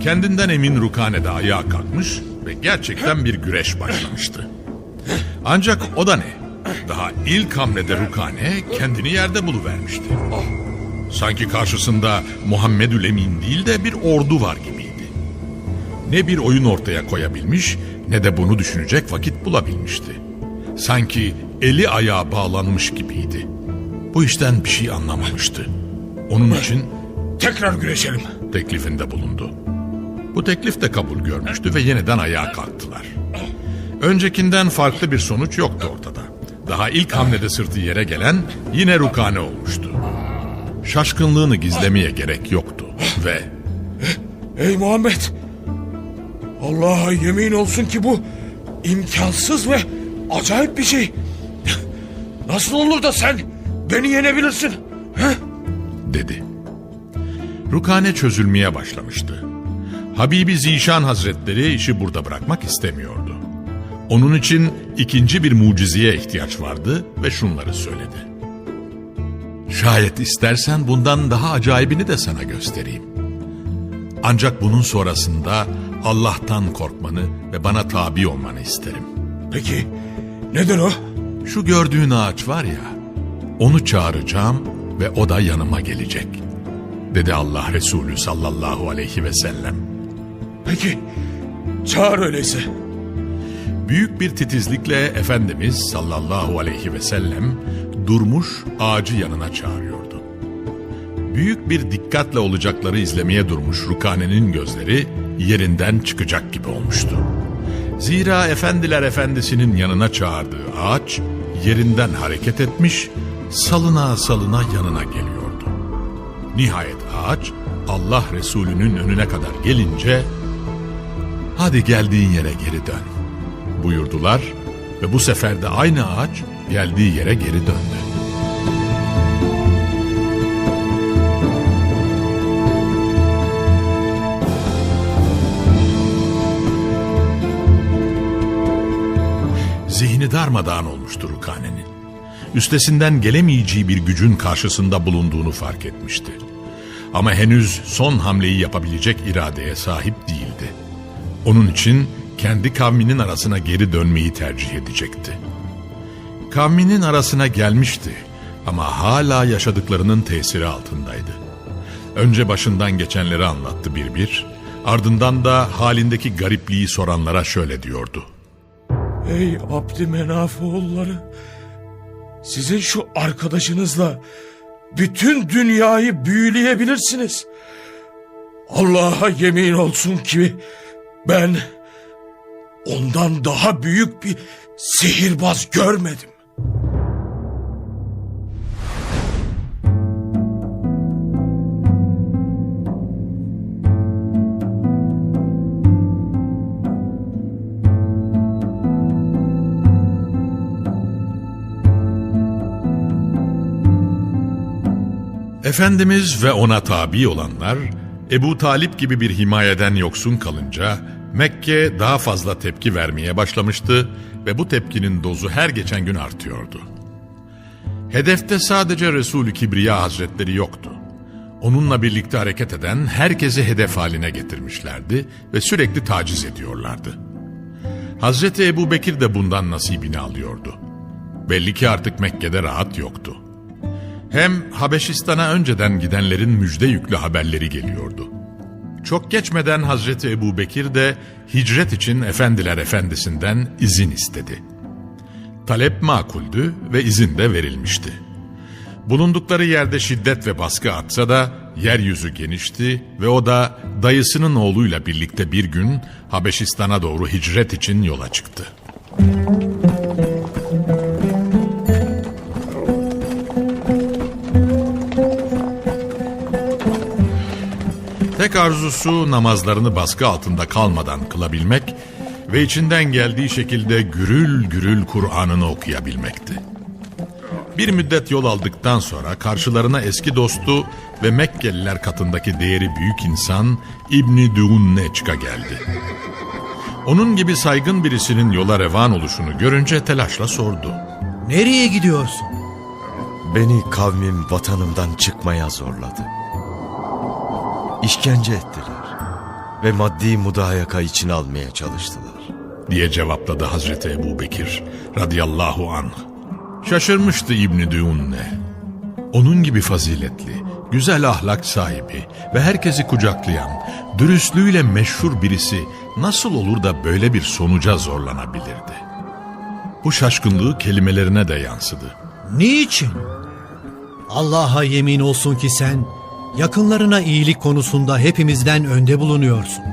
Kendinden emin Rukane de ayağa kalkmış ve gerçekten bir güreş başlamıştı. Ancak o da ne? Daha ilk hamlede Rukane kendini yerde buluvermişti. Sanki karşısında Muhammedül Emin değil de bir ordu var gibiydi. Ne bir oyun ortaya koyabilmiş ne de bunu düşünecek vakit bulabilmişti. Sanki eli ayağı bağlanmış gibiydi. Bu işten bir şey anlamamıştı. Onun için Tekrar güreşelim. teklifinde bulundu. Bu teklif de kabul görmüştü ve yeniden ayağa kalktılar. Öncekinden farklı bir sonuç yoktu ortada. Daha ilk hamlede sırtı yere gelen yine Rukane olmuştu. Şaşkınlığını gizlemeye gerek yoktu ve Ey Muhammed! Allah'a yemin olsun ki bu imkansız ve acayip bir şey. Nasıl olur da sen beni yenebilirsin? He? dedi. Rukane çözülmeye başlamıştı. Habibi Zişan Hazretleri işi burada bırakmak istemiyordu. Onun için ikinci bir mucizeye ihtiyaç vardı ve şunları söyledi. Şayet istersen bundan daha acayibini de sana göstereyim. Ancak bunun sonrasında Allah'tan korkmanı ve bana tabi olmanı isterim. Peki nedir o? Şu gördüğün ağaç var ya, onu çağıracağım ve o da yanıma gelecek. Dedi Allah Resulü sallallahu aleyhi ve sellem. Peki çağır öyleyse. Büyük bir titizlikle Efendimiz sallallahu aleyhi ve sellem durmuş ağacı yanına çağırıyordu. Büyük bir dikkatle olacakları izlemeye durmuş Rukane'nin gözleri yerinden çıkacak gibi olmuştu. Zira Efendiler Efendisi'nin yanına çağırdığı ağaç yerinden hareket etmiş, salına salına yanına geliyordu. Nihayet ağaç Allah Resulü'nün önüne kadar gelince hadi geldiğin yere geri dön buyurdular ve bu sefer de aynı ağaç geldiği yere geri döndü. Zihni darmadağın olmuştu Rukane'nin. Üstesinden gelemeyeceği bir gücün karşısında bulunduğunu fark etmişti. Ama henüz son hamleyi yapabilecek iradeye sahip değildi. Onun için kendi kavminin arasına geri dönmeyi tercih edecekti. Kavminin arasına gelmişti ama hala yaşadıklarının tesiri altındaydı. Önce başından geçenleri anlattı bir bir, ardından da halindeki garipliği soranlara şöyle diyordu. Ey Abdümenaf oğulları! Sizin şu arkadaşınızla bütün dünyayı büyüleyebilirsiniz. Allah'a yemin olsun ki ben ondan daha büyük bir sihirbaz görmedim. Efendimiz ve ona tabi olanlar Ebu Talip gibi bir himayeden yoksun kalınca Mekke daha fazla tepki vermeye başlamıştı ve bu tepkinin dozu her geçen gün artıyordu. Hedefte sadece Resulü Kibriya Hazretleri yoktu. Onunla birlikte hareket eden herkesi hedef haline getirmişlerdi ve sürekli taciz ediyorlardı. Hazreti Ebu Bekir de bundan nasibini alıyordu. Belli ki artık Mekke'de rahat yoktu. Hem Habeşistan'a önceden gidenlerin müjde yüklü haberleri geliyordu. Çok geçmeden Hazreti Ebu Bekir de hicret için Efendiler Efendisi'nden izin istedi. Talep makuldü ve izin de verilmişti. Bulundukları yerde şiddet ve baskı artsa da yeryüzü genişti ve o da dayısının oğluyla birlikte bir gün Habeşistan'a doğru hicret için yola çıktı. Tek arzusu namazlarını baskı altında kalmadan kılabilmek ve içinden geldiği şekilde gürül gürül Kur'an'ını okuyabilmekti. Bir müddet yol aldıktan sonra karşılarına eski dostu ve Mekkeliler katındaki değeri büyük insan İbni Düğünneçka geldi. Onun gibi saygın birisinin yola revan oluşunu görünce telaşla sordu. Nereye gidiyorsun? Beni kavmim vatanımdan çıkmaya zorladı. İşkence ettiler. ve maddi mudayaka için almaya çalıştılar. diye cevapladı Hazreti Ebu Bekir radıyallahu anh. Şaşırmıştı İbni Düğünne. Onun gibi faziletli, güzel ahlak sahibi ve herkesi kucaklayan, dürüstlüğüyle meşhur birisi nasıl olur da böyle bir sonuca zorlanabilirdi? Bu şaşkınlığı kelimelerine de yansıdı. Niçin? Allah'a yemin olsun ki sen yakınlarına iyilik konusunda hepimizden önde bulunuyorsun.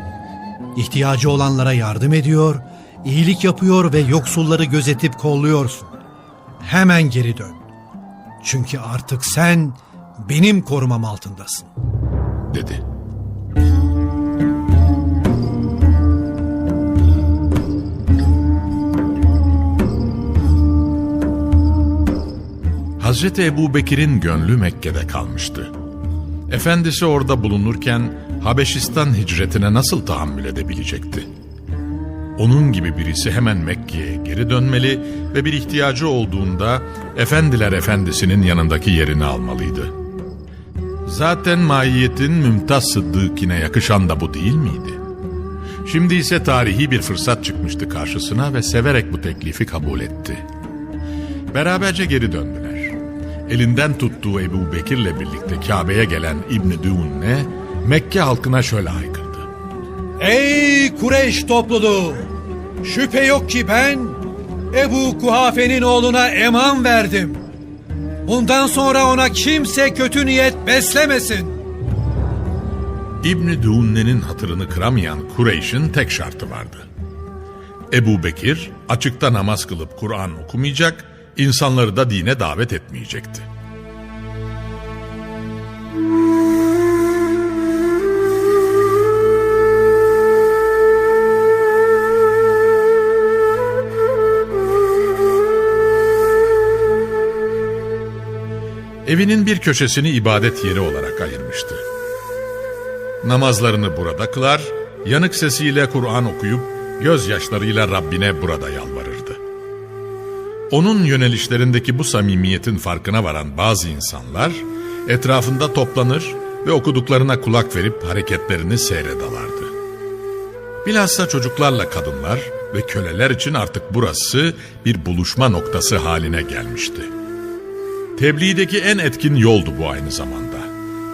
İhtiyacı olanlara yardım ediyor, iyilik yapıyor ve yoksulları gözetip kolluyorsun. Hemen geri dön. Çünkü artık sen benim korumam altındasın. dedi. Hazreti Ebu Bekir'in gönlü Mekke'de kalmıştı. Efendisi orada bulunurken Habeşistan hicretine nasıl tahammül edebilecekti? Onun gibi birisi hemen Mekke'ye geri dönmeli ve bir ihtiyacı olduğunda Efendiler Efendisi'nin yanındaki yerini almalıydı. Zaten maiyetin Mümtaz Sıddık'ine yakışan da bu değil miydi? Şimdi ise tarihi bir fırsat çıkmıştı karşısına ve severek bu teklifi kabul etti. Beraberce geri döndüler. Elinden tuttuğu Ebu Bekir'le birlikte Kabe'ye gelen İbni Düğün'le Mekke halkına şöyle haykırdı. Ey Kureyş topluluğu! Şüphe yok ki ben Ebu Kuhafe'nin oğluna eman verdim. Bundan sonra ona kimse kötü niyet beslemesin. İbni Düğünne'nin hatırını kıramayan Kureyş'in tek şartı vardı. Ebu Bekir açıkta namaz kılıp Kur'an okumayacak, insanları da dine davet etmeyecekti. Evinin bir köşesini ibadet yeri olarak ayırmıştı. Namazlarını burada kılar, yanık sesiyle Kur'an okuyup gözyaşlarıyla Rabbine burada yalvarırdı. Onun yönelişlerindeki bu samimiyetin farkına varan bazı insanlar etrafında toplanır ve okuduklarına kulak verip hareketlerini seyredalardı. Bilhassa çocuklarla kadınlar ve köleler için artık burası bir buluşma noktası haline gelmişti. Tebliğdeki en etkin yoldu bu aynı zamanda.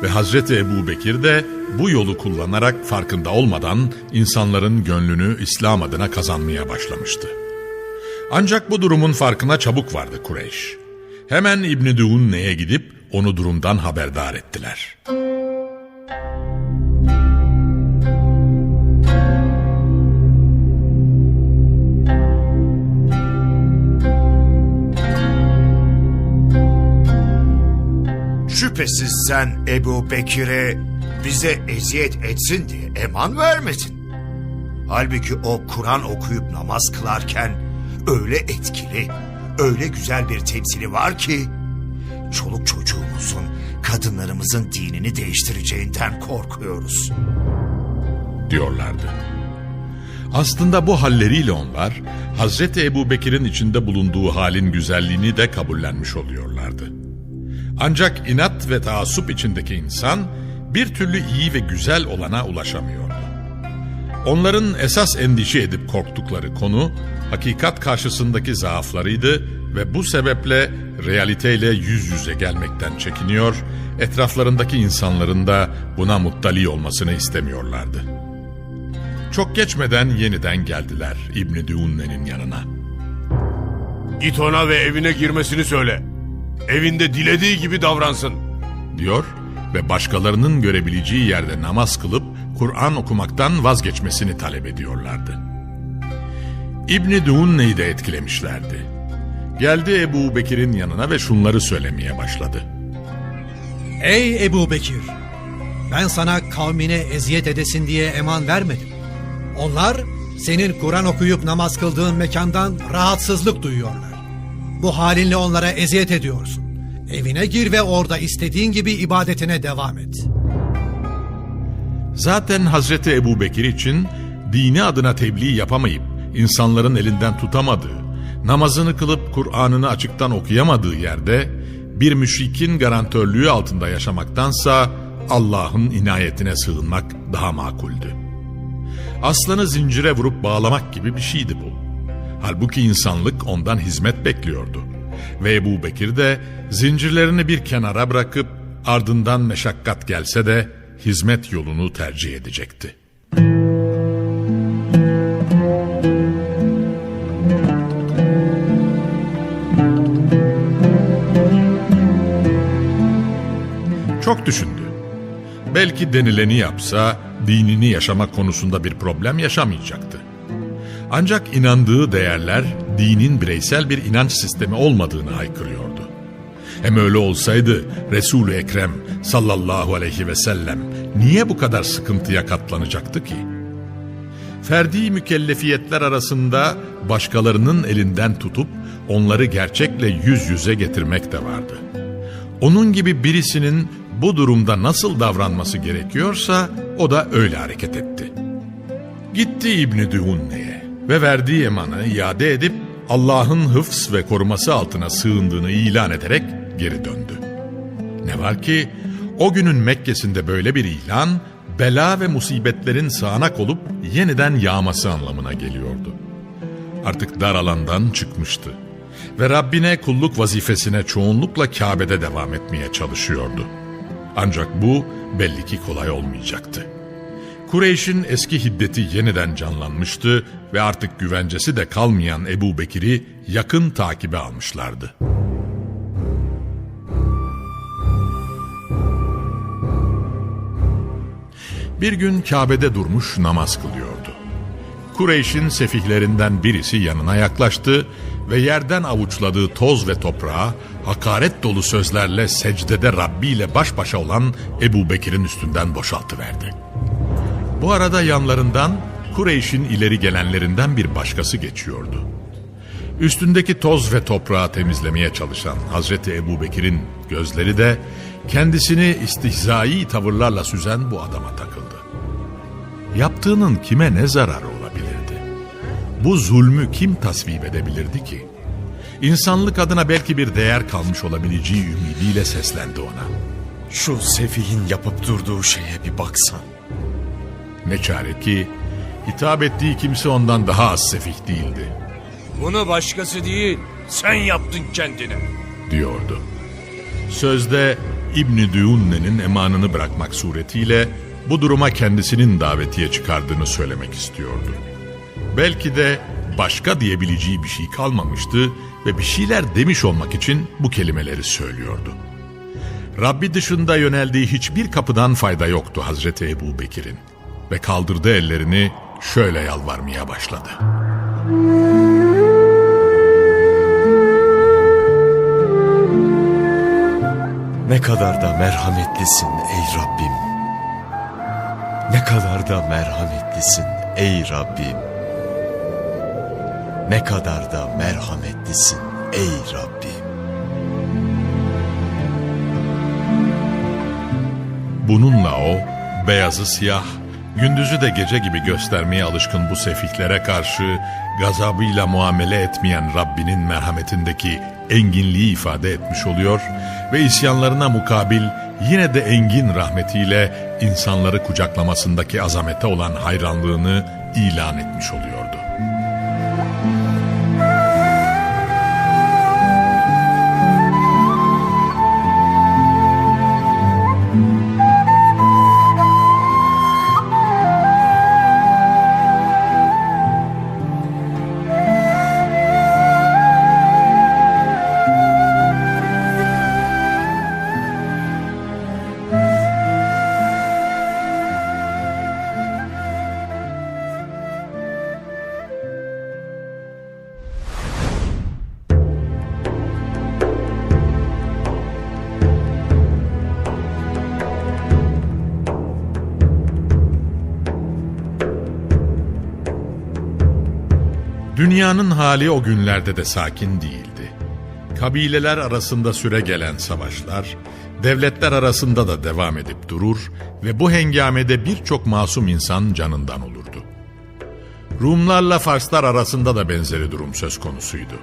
Ve Hazreti Ebu Bekir de bu yolu kullanarak farkında olmadan insanların gönlünü İslam adına kazanmaya başlamıştı. Ancak bu durumun farkına çabuk vardı Kureyş. Hemen İbni Düğünne'ye gidip onu durumdan haberdar ettiler. Şüphesiz sen Ebu Bekir'e bize eziyet etsin diye eman vermedin. Halbuki o Kur'an okuyup namaz kılarken öyle etkili, öyle güzel bir temsili var ki çoluk çocuğumuzun, kadınlarımızın dinini değiştireceğinden korkuyoruz. diyorlardı. Aslında bu halleriyle onlar Hazreti Ebu Bekir'in içinde bulunduğu halin güzelliğini de kabullenmiş oluyorlardı. Ancak inat ve taassup içindeki insan bir türlü iyi ve güzel olana ulaşamıyordu. Onların esas endişe edip korktukları konu hakikat karşısındaki zaaflarıydı ve bu sebeple realiteyle yüz yüze gelmekten çekiniyor, etraflarındaki insanların da buna muttali olmasını istemiyorlardı. Çok geçmeden yeniden geldiler İbni Düğünne'nin yanına. Git ona ve evine girmesini söyle. Evinde dilediği gibi davransın. diyor ve başkalarının görebileceği yerde namaz kılıp Kur'an okumaktan vazgeçmesini talep ediyorlardı. İbni Düğünne'yi de etkilemişlerdi. Geldi Ebu Bekir'in yanına ve şunları söylemeye başladı. Ey Ebu Bekir! Ben sana kavmine eziyet edesin diye eman vermedim. Onlar senin Kur'an okuyup namaz kıldığın mekandan rahatsızlık duyuyorlar. Bu halinle onlara eziyet ediyorsun. Evine gir ve orada istediğin gibi ibadetine devam et. Zaten Hazreti Ebu Bekir için dini adına tebliğ yapamayıp insanların elinden tutamadığı, namazını kılıp Kur'an'ını açıktan okuyamadığı yerde bir müşrikin garantörlüğü altında yaşamaktansa Allah'ın inayetine sığınmak daha makuldü. Aslanı zincire vurup bağlamak gibi bir şeydi bu. Halbuki insanlık ondan hizmet bekliyordu. Ve Ebu Bekir de zincirlerini bir kenara bırakıp ardından meşakkat gelse de hizmet yolunu tercih edecekti. Çok düşündü. Belki denileni yapsa dinini yaşama konusunda bir problem yaşamayacaktı. Ancak inandığı değerler dinin bireysel bir inanç sistemi olmadığını haykırıyordu. Hem öyle olsaydı Resul-i Ekrem sallallahu aleyhi ve sellem niye bu kadar sıkıntıya katlanacaktı ki? Ferdi mükellefiyetler arasında başkalarının elinden tutup onları gerçekle yüz yüze getirmek de vardı. Onun gibi birisinin bu durumda nasıl davranması gerekiyorsa o da öyle hareket etti. Gitti İbni Dühunne'ye ve verdiği emanı iade edip Allah'ın hıfz ve koruması altına sığındığını ilan ederek geri döndü. Ne var ki o günün Mekke'sinde böyle bir ilan bela ve musibetlerin sağanak olup yeniden yağması anlamına geliyordu. Artık dar alandan çıkmıştı ve Rabbine kulluk vazifesine çoğunlukla Kabe'de devam etmeye çalışıyordu. Ancak bu belli ki kolay olmayacaktı. Kureyş'in eski hiddeti yeniden canlanmıştı ve artık güvencesi de kalmayan Ebu Bekir'i yakın takibe almışlardı. Bir gün Kabe'de durmuş namaz kılıyordu. Kureyş'in sefihlerinden birisi yanına yaklaştı ve yerden avuçladığı toz ve toprağa hakaret dolu sözlerle secdede Rabbi ile baş başa olan Ebu Bekir'in üstünden boşaltıverdi. Bu arada yanlarından Kureyş'in ileri gelenlerinden bir başkası geçiyordu. Üstündeki toz ve toprağı temizlemeye çalışan Hazreti Ebu Bekir'in gözleri de kendisini istihzai tavırlarla süzen bu adama takıldı. Yaptığının kime ne zararı olabilirdi? Bu zulmü kim tasvip edebilirdi ki? İnsanlık adına belki bir değer kalmış olabileceği ümidiyle seslendi ona. Şu sefihin yapıp durduğu şeye bir baksan. Ne çare ki hitap ettiği kimse ondan daha az sefih değildi Bunu başkası değil, sen yaptın kendine. diyordu. Sözde İbni Düğünne'nin emanını bırakmak suretiyle bu duruma kendisinin davetiye çıkardığını söylemek istiyordu. Belki de başka diyebileceği bir şey kalmamıştı ve bir şeyler demiş olmak için bu kelimeleri söylüyordu. Rabbi dışında yöneldiği hiçbir kapıdan fayda yoktu Hazreti Ebu Bekir'in ve kaldırdı ellerini şöyle yalvarmaya başladı. Ne kadar da merhametlisin ey Rabbim. Ne kadar da merhametlisin ey Rabbim. Ne kadar da merhametlisin ey Rabbim. Bununla o, beyazı siyah, gündüzü de gece gibi göstermeye alışkın bu sefihlere karşı gazabıyla muamele etmeyen Rabbinin merhametindeki enginliği ifade etmiş oluyor ve isyanlarına mukabil yine de engin rahmetiyle insanları kucaklamasındaki azamete olan hayranlığını ilan etmiş oluyordu. Dünyanın hali o günlerde de sakin değildi. Kabileler arasında süre gelen savaşlar, devletler arasında da devam edip durur ve bu hengamede birçok masum insan canından olurdu. Rumlarla Farslar arasında da benzeri durum söz konusuydu.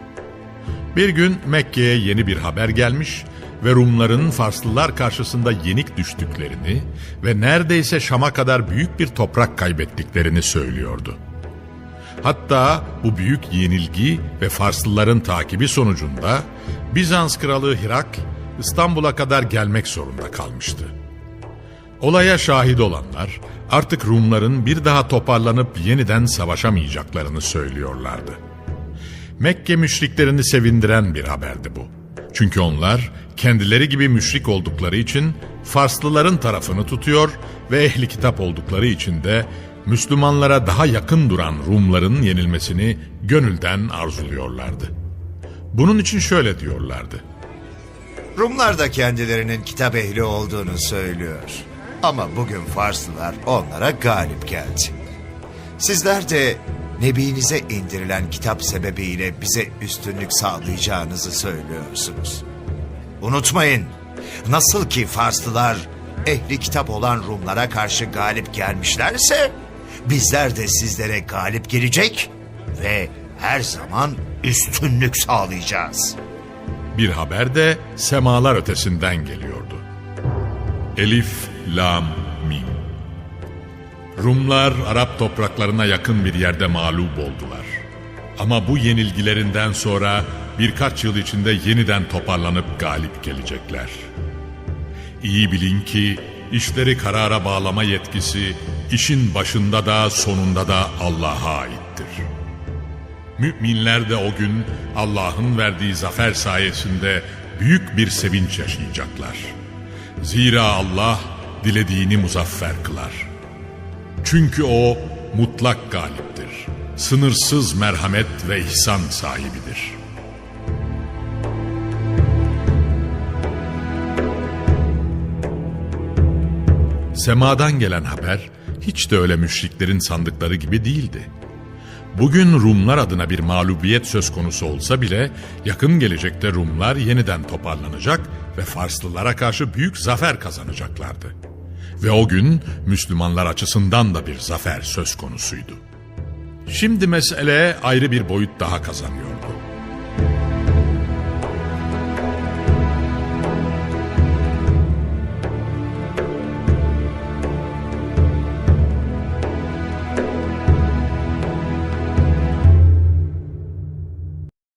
Bir gün Mekke'ye yeni bir haber gelmiş ve Rumların Farslılar karşısında yenik düştüklerini ve neredeyse Şam'a kadar büyük bir toprak kaybettiklerini söylüyordu. Hatta bu büyük yenilgi ve Farslıların takibi sonucunda Bizans kralı Hirak İstanbul'a kadar gelmek zorunda kalmıştı. Olaya şahit olanlar artık Rumların bir daha toparlanıp yeniden savaşamayacaklarını söylüyorlardı. Mekke müşriklerini sevindiren bir haberdi bu. Çünkü onlar kendileri gibi müşrik oldukları için Farslıların tarafını tutuyor ve ehli kitap oldukları için de Müslümanlara daha yakın duran Rumların yenilmesini gönülden arzuluyorlardı. Bunun için şöyle diyorlardı. Rumlar da kendilerinin kitap ehli olduğunu söylüyor. Ama bugün Farslılar onlara galip geldi. Sizler de Nebinize indirilen kitap sebebiyle bize üstünlük sağlayacağınızı söylüyorsunuz. Unutmayın, nasıl ki Farslılar ehli kitap olan Rumlara karşı galip gelmişlerse, bizler de sizlere galip gelecek ve her zaman üstünlük sağlayacağız.'' Bir haber de semalar ötesinden geliyordu. Elif, Lam, Mim. Rumlar Arap topraklarına yakın bir yerde mağlup oldular. Ama bu yenilgilerinden sonra birkaç yıl içinde yeniden toparlanıp galip gelecekler. İyi bilin ki işleri karara bağlama yetkisi işin başında da sonunda da Allah'a aittir. Müminler de o gün Allah'ın verdiği zafer sayesinde büyük bir sevinç yaşayacaklar. Zira Allah dilediğini muzaffer kılar. Çünkü o mutlak galiptir. Sınırsız merhamet ve ihsan sahibidir. Semadan gelen haber hiç de öyle müşriklerin sandıkları gibi değildi. Bugün Rumlar adına bir mağlubiyet söz konusu olsa bile yakın gelecekte Rumlar yeniden toparlanacak ve Farslılara karşı büyük zafer kazanacaklardı. Ve o gün Müslümanlar açısından da bir zafer söz konusuydu. Şimdi mesele ayrı bir boyut daha kazanıyordu.